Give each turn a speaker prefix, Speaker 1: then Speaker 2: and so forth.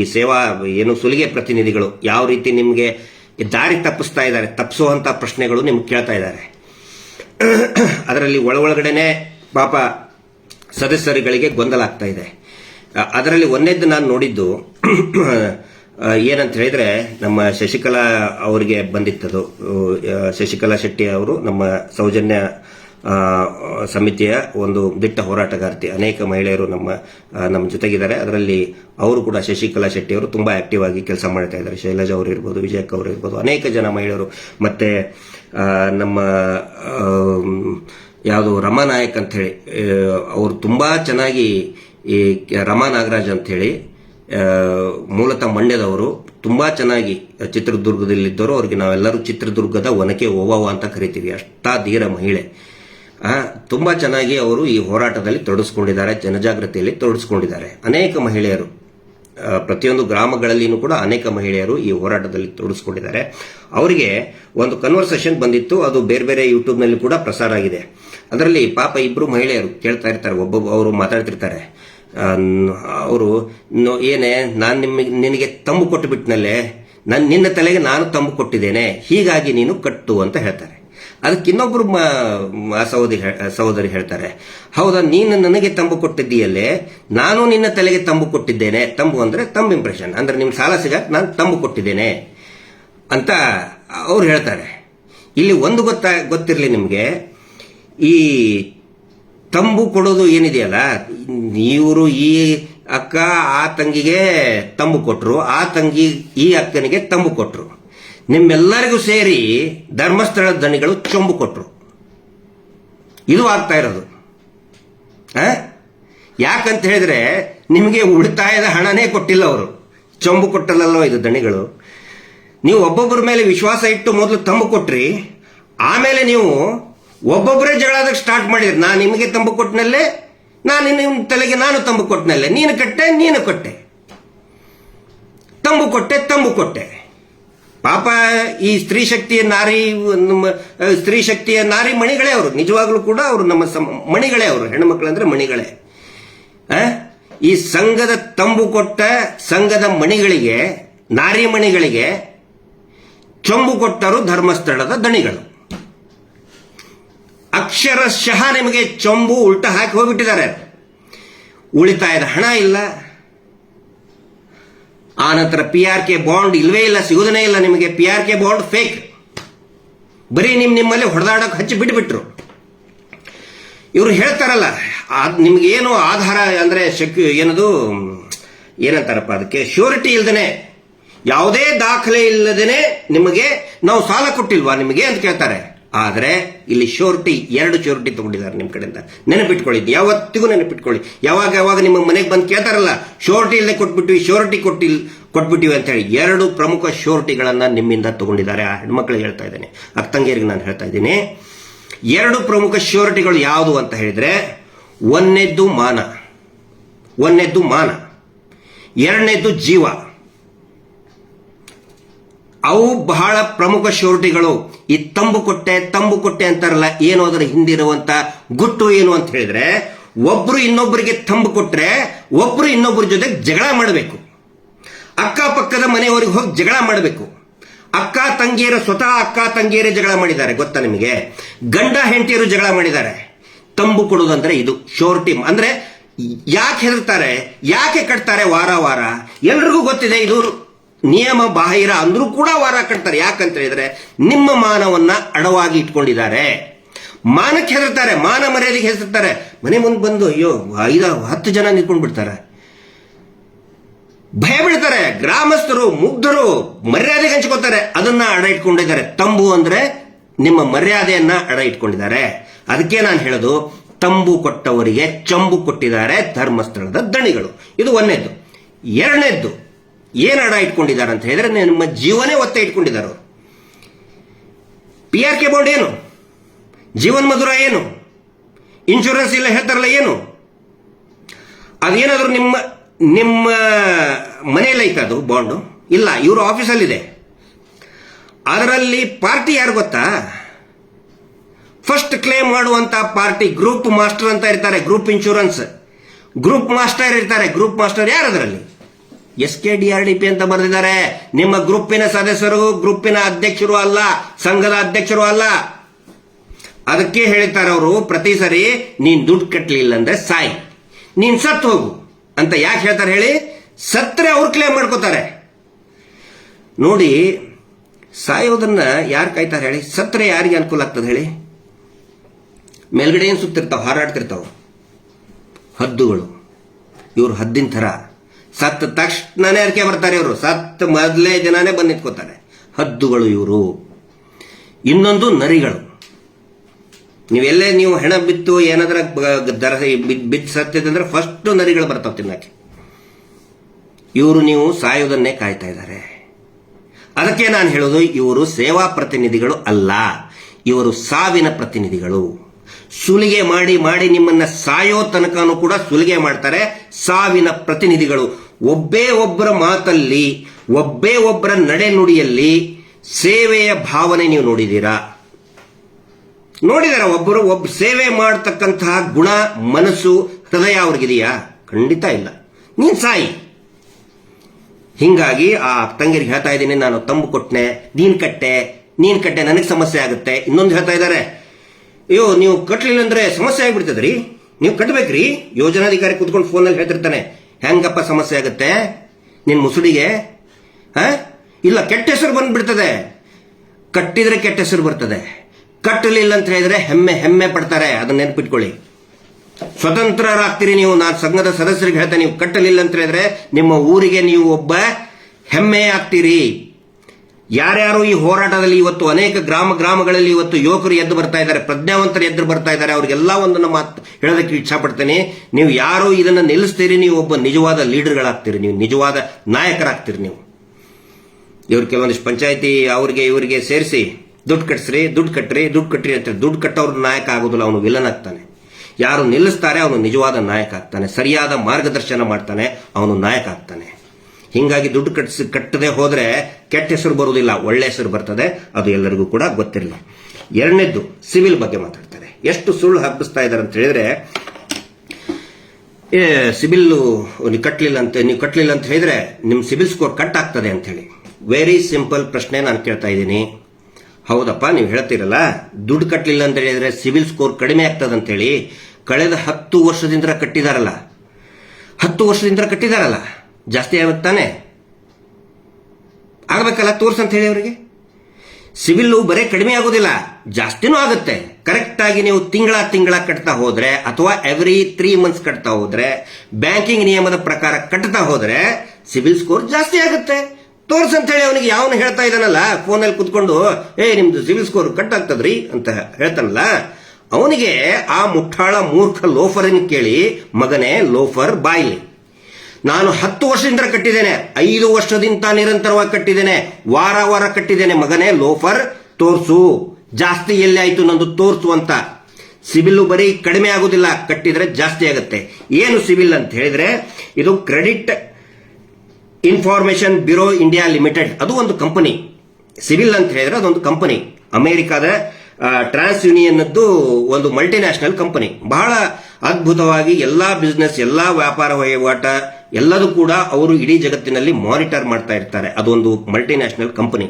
Speaker 1: ಈ ಸೇವಾ ಏನು ಸುಲಿಗೆ ಪ್ರತಿನಿಧಿಗಳು ಯಾವ ರೀತಿ ನಿಮಗೆ ದಾರಿ ತಪ್ಪಿಸ್ತಾ ಇದ್ದಾರೆ ತಪ್ಪಿಸುವಂಥ ಪ್ರಶ್ನೆಗಳು ನಿಮ್ಗೆ ಕೇಳ್ತಾ ಇದ್ದಾರೆ. ಅದರಲ್ಲಿ ಒಳ ಒಳಗಡೆನೆ ಪಾಪ ಸದಸ್ಯರುಗಳಿಗೆ ಗೊಂದಲ ಆಗ್ತಾ ಇದೆ. ಅದರಲ್ಲಿ ಒಂದೇದ್ದು ನಾನು ನೋಡಿದ್ದು, ಏನಂತ ಹೇಳಿದ್ರೆ ನಮ್ಮ ಶಶಿಕಲಾ ಅವರಿಗೆ ಬಂದಿತ್ತದು. ಶಶಿಕಲಾ ಶೆಟ್ಟಿ ಅವರು ನಮ್ಮ ಸೌಜನ್ಯ ಸಮಿತಿಯ ಒಂದು ದಿಟ್ಟ ಹೋರಾಟಗಾರ್ತಿ ಅನೇಕ ಮಹಿಳೆಯರು ನಮ್ಮ ನಮ್ಮ ಜೊತೆಗಿದ್ದಾರೆ. ಅದರಲ್ಲಿ ಅವರು ಕೂಡ ಶಶಿಕಲಾ ಶೆಟ್ಟಿ ಅವರು ತುಂಬಾ ಆಕ್ಟಿವ್ ಆಗಿ ಕೆಲಸ ಮಾಡ್ತಾ ಇದ್ದಾರೆ. ಶೈಲಜಾ ಅವರು ಇರ್ಬೋದು ವಿಜಯಕ್ಕ ಅವರು ಇರ್ಬೋದು ಅನೇಕ ಜನ ಮಹಿಳೆಯರು. ಮತ್ತೆ ನಮ್ಮ ಯಾವುದು ರಮಾನಾಯಕ್ ಅಂತ ಹೇಳಿ ಅವರು ತುಂಬಾ ಚೆನ್ನಾಗಿ ಈ ರಮಾ ನಾಗರಾಜ್ ಆ, ಮೂಲತಃ ಮಂಡ್ಯದವರು ತುಂಬಾ ಚೆನ್ನಾಗಿ ಚಿತ್ರದುರ್ಗದಲ್ಲಿದ್ದವರು. ಅವರಿಗೆ ನಾವೆಲ್ಲರೂ ಚಿತ್ರದುರ್ಗದ ಒನಕೆ ಓವಾವ ಅಂತ ಕರಿತೀವಿ. ಅಷ್ಟಾ ಧೀರ ಮಹಿಳೆ. ತುಂಬಾ ಚೆನ್ನಾಗಿ ಅವರು ಈ ಹೋರಾಟದಲ್ಲಿ ತೊಡಸ್ಕೊಂಡಿದ್ದಾರೆ ಜನಜಾಗೃತಿಯಲ್ಲಿ ತೊಡಗಿಸ್ಕೊಂಡಿದ್ದಾರೆ. ಅನೇಕ ಮಹಿಳೆಯರು ಪ್ರತಿಯೊಂದು ಗ್ರಾಮಗಳಲ್ಲಿನೂ ಕೂಡ ಅನೇಕ ಮಹಿಳೆಯರು ಈ ಹೋರಾಟದಲ್ಲಿ ತೊಡಗಿಸ್ಕೊಂಡಿದ್ದಾರೆ. ಅವರಿಗೆ ಒಂದು ಕನ್ವರ್ಸೇಷನ್ ಬಂದಿತ್ತು, ಅದು ಬೇರೆ ಬೇರೆ ಯೂಟ್ಯೂಬ್ನಲ್ಲಿ ಕೂಡ ಪ್ರಸಾರ ಆಗಿದೆ. ಅದರಲ್ಲಿ ಪಾಪ ಇಬ್ಬರು ಮಹಿಳೆಯರು ಕೇಳ್ತಾ ಇರ್ತಾರೆ, ಒಬ್ಬೊಬ್ಬ ಅವರು ಮಾತಾಡ್ತಿರ್ತಾರೆ. ಅವರು ಏನೇ, ನಾನು ನಿಮಗೆ, ನಿನಗೆ ತಂಬು ಕೊಟ್ಟು ಬಿಟ್ಟನಲ್ಲೇ ನನ್ನ ನಿನ್ನ ತಲೆಗೆ ನಾನು ತಂಬು ಕೊಟ್ಟಿದ್ದೇನೆ, ಹೀಗಾಗಿ ನೀನು ಕಟ್ಟು, ಅಂತ ಹೇಳ್ತಾರೆ. ಅದಕ್ಕೆ ಇನ್ನೊಬ್ರು ಸಹೋದರಿ ಸಹೋದರಿ ಹೇಳ್ತಾರೆ, ಹೌದಾ, ನೀನು ನನಗೆ ತಂಬು ಕೊಟ್ಟಿದ್ದೀಯಲ್ಲೇ, ನಾನು ನಿನ್ನ ತಲೆಗೆ ತಂಬು ಕೊಟ್ಟಿದ್ದೇನೆ. ತಂಬು ಅಂದ್ರೆ ತಂಬು ಇಂಪ್ರೆಷನ್ ಅಂದ್ರೆ ನಿಮ್ ಸಾಲ ಸಿಗಕ್ಕೆ ನಾನು ತಂಬು ಕೊಟ್ಟಿದ್ದೇನೆ. ಅಂತ ಅವ್ರು ಹೇಳ್ತಾರೆ. ಇಲ್ಲಿ ಒಂದು ಗೊತ್ತಾ, ಗೊತ್ತಿರಲಿ ನಿಮಗೆ, ಈ ತಂಬು ಕೊಡೋದು ಏನಿದೆಯಲ್ಲ, ಇವರು ಈ ಅಕ್ಕ ಆ ತಂಗಿಗೆ ತಂಬು ಕೊಟ್ಟರು ಆ ತಂಗಿ ಈ ಅಕ್ಕನಿಗೆ ತಂಬು ಕೊಟ್ರು. ನಿಮ್ಮೆಲ್ಲರಿಗೂ ಸೇರಿ ಧರ್ಮಸ್ಥಳ ದಣಿಗಳು ಚೊಂಬು ಕೊಟ್ಟರು ಇದು ಆಗ್ತಾ ಇರೋದು? ಯಾಕಂತ ಹೇಳಿದ್ರೆ ನಿಮಗೆ ಉಳಿತಾಯದ ಹಣನೇ ಕೊಟ್ಟಿಲ್ಲ ಅವರು. ಚೊಂಬು ಕೊಟ್ಟಲ್ಲೋ ಇದು ದಣಿಗಳು. ನೀವು ಒಬ್ಬೊಬ್ಬರ ಮೇಲೆ ವಿಶ್ವಾಸ ಇಟ್ಟು ಮೊದಲು ತಂಬು ಕೊಟ್ರಿ. ಆಮೇಲೆ ನೀವು ಒಬ್ಬೊಬ್ಬರೇ ಜಗಳದಾಗ ಸ್ಟಾರ್ಟ್ ಮಾಡಿದ್ರಿ. ನಾನು ನಿಮಗೆ ತಂಬು ಕೊಟ್ಟನಲ್ಲೇ ನಾನು ನಿಮ್ಮ ತಲೆಗೆ ನಾನು ತಂಬು ಕೊಟ್ಟನಲ್ಲೇ ನೀನು ಕಟ್ಟೆ, ನೀನು ಕೊಟ್ಟೆ. ತಂಬು ಕೊಟ್ಟೆ ತಂಬು ಕೊಟ್ಟೆ. ಪಾಪ ಈ ಸ್ತ್ರೀ ಶಕ್ತಿಯ ನಾರಿ, ನಮ್ಮ ಸ್ತ್ರೀ ಶಕ್ತಿಯ ನಾರಿ ಮಣಿಗಳೇ ಅವರು. ನಿಜವಾಗ್ಲೂ ಕೂಡ ಅವರು ನಮ್ಮ ಮಣಿಗಳೇ ಅವರು. ಹೆಣ್ಮಕ್ಳು ಅಂದ್ರೆ ಮಣಿಗಳೇ. ಈ ಸಂಘದ ತಂಬು ಕೊಟ್ಟ ಸಂಘದ ಮಣಿಗಳಿಗೆ, ನಾರಿ ಮಣಿಗಳಿಗೆ ಚೊಂಬು ಕೊಟ್ಟರು ಧರ್ಮಸ್ಥಳದ ದಣಿಗಳು. ಅಕ್ಷರಶಃ ನಿಮಗೆ ಚೊಂಬು ಉಲ್ಟ ಹಾಕಿ ಹೋಗ್ಬಿಟ್ಟಿದ್ದಾರೆ. ಉಳಿತಾಯದ ಹಣ ಇಲ್ಲ. ಆ ನಂತರ ಪಿ ಆರ್ ಕೆ ಬಾಂಡ್ ಇಲ್ವೇ ಇಲ್ಲ ಸಿಗೋದನೇ ಇಲ್ಲ ನಿಮಗೆ. P R K bond fake ಬರೀ ನಿಮ್ ನಿಮ್ಮಲ್ಲಿ ಹೊಡೆದಾಡಕ್ಕೆ ಹಚ್ಚಿ ಬಿಟ್ಬಿಟ್ರು. ಇವರು ಹೇಳ್ತಾರಲ್ಲ ನಿಮ್ಗೆ ಏನು ಆಧಾರ ಅಂದ್ರೆ ಶಕ್, ಏನದು, ಏನಂತಾರಪ್ಪ ಅದಕ್ಕೆ? ಶ್ಯೂರಿಟಿ ಇಲ್ದೇನೆ, ಯಾವುದೇ ದಾಖಲೆ ಇಲ್ಲದೇನೆ ನಿಮಗೆ ನಾವು ಸಾಲ ಕೊಟ್ಟಿಲ್ವಾ ನಿಮಗೆ ಅಂತ ಕೇಳ್ತಾರೆ. ಆದ್ರೆ ಇಲ್ಲಿ ಶೋರ್ಟಿ, ಎರಡು ಶೋರ್ಟಿ ತಗೊಂಡಿದ್ದಾರೆ ನಿಮ್ಮ ಕಡೆಯಿಂದ. ನೆನಪಿಟ್ಕೊಳ್ಳಿ ಯಾವತ್ತಿಗೂ ನೆನಪಿಟ್ಕೊಳ್ಳಿ. ಯಾವಾಗ ಯಾವಾಗ ನಿಮ್ಮ ಮನೆಗೆ ಬಂದು ಕೇಳ್ತಾರಲ್ಲ, ಶೋರ್ಟಿ ಇಲ್ಲದೆ ಕೊಟ್ಬಿಟ್ವಿ, ಶೋರ್ಟಿ ಕೊಟ್ಟಿ ಕೊಟ್ಬಿಟ್ಟಿವಿ ಅಂತ ಹೇಳಿ ಎರಡು ಪ್ರಮುಖ ಶೋರ್ಟಿಗಳನ್ನು ನಿಮ್ಮಿಂದ ತಗೊಂಡಿದ್ದಾರೆ. ಆ ಹೆಣ್ಮಕ್ಳಿಗೆ ಹೇಳ್ತಾ ಇದ್ದೇನೆ. ಅಕ್ಕಂಗೇರಿಗೆ ನಾನು ಹೇಳ್ತಾ ಇದ್ದೀನಿ. ಎರಡು ಪ್ರಮುಖ ಶ್ಯೂರಿಟಿಗಳು ಯಾವುದು ಅಂತ ಹೇಳಿದ್ರೆ, ಒಂದನೇದ್ದು ಮಾನ. ಒಂದನೇದ್ದು ಮಾನ. ಎರಡನೇದ್ದು ಜೀವ. ಅವು ಬಹಳ ಪ್ರಮುಖ ಶೋರ್ಟಿಗಳು. ಈ ತಂಬು ಕೊಟ್ಟೆ ತಂಬು ಕೊಟ್ಟೆ ಅಂತಾರಲ್ಲ, ಏನು ಅದರ ಹಿಂದಿರುವಂತ ಗುಟ್ಟು ಏನು ಅಂತ ಹೇಳಿದ್ರೆ, ಒಬ್ರು ಇನ್ನೊಬ್ಬರಿಗೆ ತಂಬು ಕೊಟ್ರೆ, ಒಬ್ರು ಇನ್ನೊಬ್ಬರ ಜೊತೆ ಜಗಳ ಮಾಡಬೇಕು. ಅಕ್ಕಪಕ್ಕದ ಮನೆಯವರಿಗೆ ಹೋಗಿ ಜಗಳ ಮಾಡಬೇಕು. ಅಕ್ಕ, ತಂಗಿಯರು, ಸ್ವತಃ ಅಕ್ಕ, ತಂಗಿಯರೇ ಜಗಳ ಮಾಡಿದ್ದಾರೆ, ಗೊತ್ತಾ ನಿಮಗೆ? ಗಂಡ, ಹೆಂಡತಿಯರು ಜಗಳ ಮಾಡಿದ್ದಾರೆ. ತಂಬು ಕೊಡುವುದಂದ್ರೆ ಇದು ಶೋರ್ಟಿ ಅಂದ್ರೆ, ಯಾಕೆ ಹೆದರ್ತಾರೆ, ಯಾಕೆ ಕಟ್ತಾರೆ ವಾರ ವಾರ? ಎಲ್ರಿಗೂ ಗೊತ್ತಿದೆ, ಇದು ನಿಯಮ ಬಾಹಿರ ಅಂದ್ರೂ ಕೂಡ ವಾರ ಕಟ್ತಾರೆ. ಯಾಕಂತ ಹೇಳಿದ್ರೆ ನಿಮ್ಮ ಮಾನವನ್ನ ಅಡವಾಗಿ ಇಟ್ಕೊಂಡಿದ್ದಾರೆ. ಮಾನಕ್ಕೆ ಹೆದರ್ತಾರೆ, ಮಾನ ಮರ್ಯಾದೆಗೆ ಹೆಸರ್ತಾರೆ ಮನೆ ಮುಂದೆ ಬಂದು ಅಯ್ಯೋ, ಐದು, ಹತ್ತು ಜನ ನಿಂತ್ಕೊಂಡು ಬಿಡ್ತಾರೆ ಭಯ ಬಿಡ್ತಾರೆ ಗ್ರಾಮಸ್ಥರು, ಮುಗ್ಧರು ಮರ್ಯಾದೆ ಹಂಚ್ಕೋತಾರೆ ಅದನ್ನ ಅಡ ಇಟ್ಕೊಂಡಿದ್ದಾರೆ. ತಂಬು ಅಂದ್ರೆ ನಿಮ್ಮ ಮರ್ಯಾದೆಯನ್ನ ಅಡ ಇಟ್ಕೊಂಡಿದ್ದಾರೆ. ಅದಕ್ಕೆ ನಾನು ಹೇಳೋದು, ತಂಬು ಕೊಟ್ಟವರಿಗೆ ಚಂಬು ಕೊಟ್ಟಿದ್ದಾರೆ ಧರ್ಮಸ್ಥಳದ ದಣಿಗಳು. ಇದು ಒಂದನೇದ್ದು ಎರಡನೇದ್ದು ಏನ್ ಅಡ ಇಟ್ಕೊಂಡಿದ್ದಾರೆ ಅಂತ ಹೇಳಿದ್ರೆ ನಿಮ್ಮ ಜೀವನೇ ಒತ್ತೆ ಇಟ್ಕೊಂಡಿದ್ದಾರೆ ಅವರು. ಪಿ ಆರ್ ಕೆ ಬೋರ್ಡ್ ಏನು? ಜೀವನ್ ಮಧುರ ಏನು? ಇನ್ಶೂರೆನ್ಸ್ ಇಲ್ಲ ಹೇಳ್ತಾರಲ್ಲ ಏನು? ಅದೇನಾದರೂ ನಿಮ್ಮ ನಿಮ್ಮ ಮನೆಯಲ್ಲಿ ಐತೆ ಅದು ಬಾಂಡು ಇಲ್ಲ, ಇವರು ಆಫೀಸಲ್ಲಿದೆ ಅದರಲ್ಲಿ ಪಾರ್ಟಿ ಯಾರು ಗೊತ್ತಾ? ಫಸ್ಟ್ ಕ್ಲೇಮ್ ಮಾಡುವಂತ ಪಾರ್ಟಿ ಗ್ರೂಪ್ ಮಾಸ್ಟರ್ ಅಂತ ಇರ್ತಾರೆ ಗ್ರೂಪ್ ಇನ್ಶೂರೆನ್ಸ್ ಗ್ರೂಪ್ ಮಾಸ್ಟರ್ ಇರ್ತಾರೆ ಗ್ರೂಪ್ ಮಾಸ್ಟರ್ ಯಾರು ಅದರಲ್ಲಿ? S K D R D P ಅಂತ ಬರೆದಿದ್ದಾರೆ. ನಿಮ್ಮ ಗ್ರೂಪಿನ ಸದಸ್ಯರು, ಗ್ರೂಪಿನ ಅಧ್ಯಕ್ಷರು ಅಲ್ಲ, ಸಂಘದ ಅಧ್ಯಕ್ಷರು ಅಲ್ಲ. ಅದಕ್ಕೆ ಹೇಳ್ತಾರೆ ಅವರು ಪ್ರತಿ ಸರಿ, ನೀನ್ ದುಡ್ಡು ಕಟ್ಟಲಿಲ್ಲ ಅಂದ್ರೆ ಸಾಯಿ. ನೀನ್ ಸತ್ ಹೋಗು. ಅಂತ ಯಾಕೆ ಹೇಳ್ತಾರೆ ಹೇಳಿ? ಸತ್ರೆ ಅವ್ರು ಕ್ಲೇಮ್ ಮಾಡ್ಕೋತಾರೆ. ನೋಡಿ, ಸಾಯೋದನ್ನ ಯಾರು ಕಾಯ್ತಾರೆ ಹೇಳಿ? ಸತ್ರೆ ಯಾರಿಗೆ ಅನುಕೂಲ ಆಗ್ತದೆ ಹೇಳಿ? ಮೇಲ್ಗಡೆ ಏನು ಸುತ್ತಿರ್ತಾವ? ಹಾರಾಡ್ತಿರ್ತಾವ. ಹದ್ದುಗಳು. ಇವ್ರು ಹದ್ದಿನ ಥರ. ಸತ್ತ ತಕ್ಷಣನೇ ಅರ್ಕೆ ಬರ್ತಾರೆ ಇವರು. ಸತ್ತ ಮೊದಲೇ ದಿನಾನೇ ಬಂದು ನಿಂತ್ಕೋತಾರೆ. ಹದ್ದುಗಳು ಇವರು. ಇನ್ನೊಂದು ನರಿಗಳು. ನೀವೆಲ್ಲೇ ನೀವು ಹೆಣ ಬಿತ್ತು, ಏನಾದ್ರ ದರ ಬಿದ್ದು ಸತ್ತಿದ್ರೆ ಫಸ್ಟ್ ನರಿಗಳು ಬರ್ತಾವ ತಿನ್ನಕ್ಕೆ. ಇವರು ನೀವು ಸಾಯೋದನ್ನೇ ಕಾಯ್ತಾ ಇದ್ದಾರೆ. ಅದಕ್ಕೆ ನಾನು ಹೇಳೋದು ಇವರು ಸೇವಾ ಪ್ರತಿನಿಧಿಗಳು ಅಲ್ಲ. ಇವರು ಸಾವಿನ ಪ್ರತಿನಿಧಿಗಳು. ಸುಲಿಗೆ ಮಾಡಿ ಮಾಡಿ ನಿಮ್ಮನ್ನ ಸಾಯೋ ತನಕನೂ ಕೂಡ ಸುಲಿಗೆ ಮಾಡ್ತಾರೆ ಸಾವಿನ ಪ್ರತಿನಿಧಿಗಳು. ಒಬ್ಬೇ ಒಬ್ಬರ ಮಾತಲ್ಲಿ, ಒಬ್ಬೇ ಒಬ್ಬರ ನಡೆ ನುಡಿಯಲ್ಲಿ ಸೇವೆಯ ಭಾವನೆ ನೀವು ನೋಡಿದ್ದೀರಾ? ನೋಡಿದಾರ ಒಬ್ಬರು ಒಬ್ಬ ಸೇವೆ ಮಾಡತಕ್ಕಂತಹ ಗುಣ, ಮನಸ್ಸು, ಹೃದಯ ಅವ್ರಿಗಿದೆಯಾ? ಖಂಡಿತ ಇಲ್ಲ. ನೀನ್ ಸಾಯಿ. ಹಿಂಗಾಗಿ ಆ ತಂಗಿರಿಗೆ ಹೇಳ್ತಾ ಇದ್ದೀನಿ, ನಾನು ತಂಬು ಕೊಟ್ಟನೆ ನೀನ್ ಕಟ್ಟೆ ನೀನ್ ಕಟ್ಟೆ, ನನಗೆ ಸಮಸ್ಯೆ ಆಗುತ್ತೆ. ಇನ್ನೊಂದು ಹೇಳ್ತಾ ಇದ್ದಾರೆ, ಅಯ್ಯೋ, ನೀವು ಕಟ್ಟಲಿಲ್ಲ ಅಂದ್ರೆ ಸಮಸ್ಯೆ ಆಗ್ಬಿಡ್ತದ್ರಿ ನೀವು ಕಟ್ಟಬೇಕ್ರಿ ಯೋಜನಾಧಿಕಾರಿ ಕುತ್ಕೊಂಡು ಫೋನಲ್ಲಿ ಹೇಳ್ತಿರ್ತಾನೆ. ಹೆಂಗಪ್ಪ ಸಮಸ್ಯೆ ಆಗುತ್ತೆ? ನಿನ್ನ ಮುಸುಡಿಗೆ, ಹ? ಇಲ್ಲ, ಕೆಟ್ಟ ಹೆಸರು ಬಂದ್ಬಿಡ್ತದೆ. ಕಟ್ಟಿದ್ರೆ ಕೆಟ್ಟ ಹೆಸರು ಬರ್ತದೆ. ಕಟ್ಟಲಿಲ್ಲ ಅಂತ ಹೇಳಿದ್ರೆ ಹೆಮ್ಮೆ ಹೆಮ್ಮೆ ಪಡ್ತಾರೆ. ಅದನ್ನ ನೆನ್ಪಿಟ್ಕೊಳ್ಳಿ. ಸ್ವತಂತ್ರರಾಗ್ತೀರಿ ನೀವು. ನಾನು ಸಂಘದ ಸದಸ್ಯರಿಗೆ ಹೇಳ್ತೇನೆ ನೀವು ಕಟ್ಟಲಿಲ್ಲ ಅಂತ ಹೇಳಿದ್ರೆ ನಿಮ್ಮ ಊರಿಗೆ ನೀವು ಒಬ್ಬ ಹೆಮ್ಮೆ ಆಗ್ತೀರಿ ಯಾರ್ಯಾರು ಈ ಹೋರಾಟದಲ್ಲಿ ಇವತ್ತು ಅನೇಕ ಗ್ರಾಮ ಗ್ರಾಮಗಳಲ್ಲಿ ಇವತ್ತು ಯುವಕರು ಎದ್ದು ಬರ್ತಾ ಇದ್ದಾರೆ, ಪ್ರಜ್ಞಾವಂತರು ಎದ್ದು ಬರ್ತಾ ಇದ್ದಾರೆ. ಅವ್ರಿಗೆಲ್ಲ ಒಂದನ್ನು ಮಾತು ಹೇಳೋದಕ್ಕೆ ಇಚ್ಛಪಡ್ತೇನೆ. ನೀವು ಯಾರು ಇದನ್ನು ನಿಲ್ಲಿಸ್ತೀರಿ, ನೀವು ಒಬ್ಬ ನಿಜವಾದ ಲೀಡರ್ಗಳಾಗ್ತೀರಿ, ನೀವು ನಿಜವಾದ ನಾಯಕರಾಗ್ತೀರಿ ನೀವು. ಇವ್ರು ಕೆಲವೊಂದಿಷ್ಟು ಪಂಚಾಯತಿ ಅವ್ರಿಗೆ ಇವರಿಗೆ ಸೇರಿಸಿ ದುಡ್ಡು ಕಟ್ಸ್ರಿ, ದುಡ್ಡು ಕಟ್ಟ್ರಿ ದುಡ್ಡು ಕಟ್ಟ್ರಿ ಅಂತ ದುಡ್ಡು ಕಟ್ಟೋರು ನಾಯಕ ಆಗೋದಿಲ್ಲ, ಅವನು ವಿಲನ್ ಆಗ್ತಾನೆ. ಯಾರು ನಿಲ್ಲಿಸ್ತಾರೆ, ಅವನು ನಿಜವಾದ ನಾಯಕ ಆಗ್ತಾನೆ. ಸರಿಯಾದ ಮಾರ್ಗದರ್ಶನ ಮಾಡ್ತಾನೆ, ಅವನು ನಾಯಕ ಆಗ್ತಾನೆ. ಹಿಂಗಾಗಿ ದುಡ್ಡು ಕಟ್ಟಿಸಿ ಕಟ್ಟದೆ ಹೋದ್ರೆ ಕೆಟ್ಟ ಹೆಸರು ಬರುವುದಿಲ್ಲ, ಒಳ್ಳೆ ಹೆಸರು ಬರ್ತದೆ, ಅದು ಎಲ್ಲರಿಗೂ ಕೂಡ ಗೊತ್ತಿರಲಿ ಎರಡನೇದ್ದು ಸಿವಿಲ್ ಬಗ್ಗೆ ಮಾತಾಡ್ತಾರೆ. ಎಷ್ಟು ಸುಳ್ಳು ಹಬ್ಬಿಸ್ತಾ ಇದ್ದಾರೆ ಅಂತ ಹೇಳಿದ್ರೆ ಸಿಬಿಲ್ಲು ನೀವು ಕಟ್ಟಲಿಲ್ಲ ಅಂತ, ನೀವು ಕಟ್ಟಲಿಲ್ಲ ಅಂತ ಹೇಳಿದ್ರೆ ನಿಮ್ಮ ಸಿಬಿಲ್ ಸ್ಕೋರ್ ಕಟ್ ಆಗ್ತದೆ ಅಂತ ಹೇಳಿ. ವೆರಿ ಸಿಂಪಲ್ ಪ್ರಶ್ನೆ ನಾನು ಕೇಳ್ತಾ ಇದ್ದೀನಿ. ಹೌದಪ್ಪ, ನೀವು ಹೇಳ್ತೀರಲ್ಲ, ದುಡ್ಡು ಕಟ್ಟಲಿಲ್ಲ ಅಂತ ಹೇಳಿದ್ರೆ ಸಿಬಿಲ್ ಸ್ಕೋರ್ ಕಡಿಮೆ ಆಗ್ತದೆ ಅಂತ ಹೇಳಿ, ಕಳೆದ ಹತ್ತು ವರ್ಷದಿಂದ ಕಟ್ಟಿದಾರಲ್ಲ. ಹತ್ತು ವರ್ಷದಿಂದ ಕಟ್ಟಿದಾರಲ್ಲ. ಜಾಸ್ತಿ ಆಗುತ್ತಾನೆ ಆಗಬೇಕಲ್ಲ ಅಂತ ಹೇಳಿ ಅವರಿಗೆ? ಸಿವಿಲ್ಲು ಬರೇ ಕಡಿಮೆ ಆಗೋದಿಲ್ಲ, ಜಾಸ್ತಿನೂ ಆಗುತ್ತೆ. ಕರೆಕ್ಟಾಗಿ ನೀವು ತಿಂಗಳ ತಿಂಗಳ ಕಟ್ತಾ ಹೋದ್ರೆ, ಅಥವಾ ಎವ್ರಿ ತ್ರೀ ಮಂತ್ಸ್ ಕಟ್ತಾ ಹೋದ್ರೆ ಬ್ಯಾಂಕಿಂಗ್ ನಿಯಮದ ಪ್ರಕಾರ ಕಟ್ತಾ ಹೋದ್ರೆ, ಸಿವಿಲ್ ಸ್ಕೋರ್ ಜಾಸ್ತಿ ಆಗುತ್ತೆ. ತೋರ್ಸ್ ಅಂತ ಹೇಳಿ ಅವನಿಗೆ ಯಾವನು ಹೇಳ್ತಾ ಇದ್ದಾನಲ್ಲ ಫೋನಲ್ಲಿ ಕುತ್ಕೊಂಡು ಏ ನಿಮ್ದು ಸಿವಿಲ್ ಸ್ಕೋರ್ ಕಟ್ ಆಗ್ತದ್ರಿ? ಅಂತ ಹೇಳ್ತಾನಲ್ಲ, ಅವನಿಗೆ ಆ ಮುಠಾಳ ಮೂರ್ಖ ಲೋಫರ್ ಕೇಳಿ, ಮಗನೇ ಲೋಫರ್ ಬಾಯ್ಲಿ. ನಾನು ಹತ್ತು ವರ್ಷದಿಂದ ಕಟ್ಟಿದ್ದೇನೆ, ಐದು ವರ್ಷದಿಂದ ನಿರಂತರವಾಗಿ ಕಟ್ಟಿದ್ದೇನೆ, ವಾರ ವಾರ ಕಟ್ಟಿದ್ದೇನೆ ಮಗನೇ, ಲೋಫರ್, ತೋರ್ಸು. ಜಾಸ್ತಿ ಎಲ್ಲಿ ಆಯ್ತು ನಂದು ತೋರ್ಸು ಅಂತ. ಸಿಬಿಲ್ ಬರೀ ಕಡಿಮೆ ಆಗುದಿಲ್ಲ, ಕಟ್ಟಿದ್ರೆ ಜಾಸ್ತಿ ಆಗುತ್ತೆ. ಏನು ಸಿವಿಲ್ ಅಂತ ಹೇಳಿದ್ರೆ, ಇದು credit information bureau India limited, ಅದು ಒಂದು ಕಂಪನಿ. ಸಿವಿಲ್ ಅಂತ ಹೇಳಿದ್ರೆ ಅದೊಂದು ಕಂಪನಿ. ಅಮೆರಿಕಾದ ಟ್ರಾನ್ಸ್ ಯೂನಿಯನ್ನದ್ದು ಒಂದು ಮಲ್ಟಿನ್ಯಾಷನಲ್ ಕಂಪನಿ. ಬಹಳ ಅದ್ಭುತವಾಗಿ ಎಲ್ಲಾ ಬಿಸ್ನೆಸ್ ಎಲ್ಲಾ ವ್ಯಾಪಾರ ವಹಿವಾಟ ಎಲ್ಲದೂ ಕೂಡ ಅವರು ಇಡೀ ಜಗತ್ತಿನಲ್ಲಿ ಮಾನಿಟರ್ ಮಾಡ್ತಾ ಇರ್ತಾರೆ. ಅದೊಂದು ಮಲ್ಟಿನ್ಯಾಷನಲ್ ಕಂಪನಿ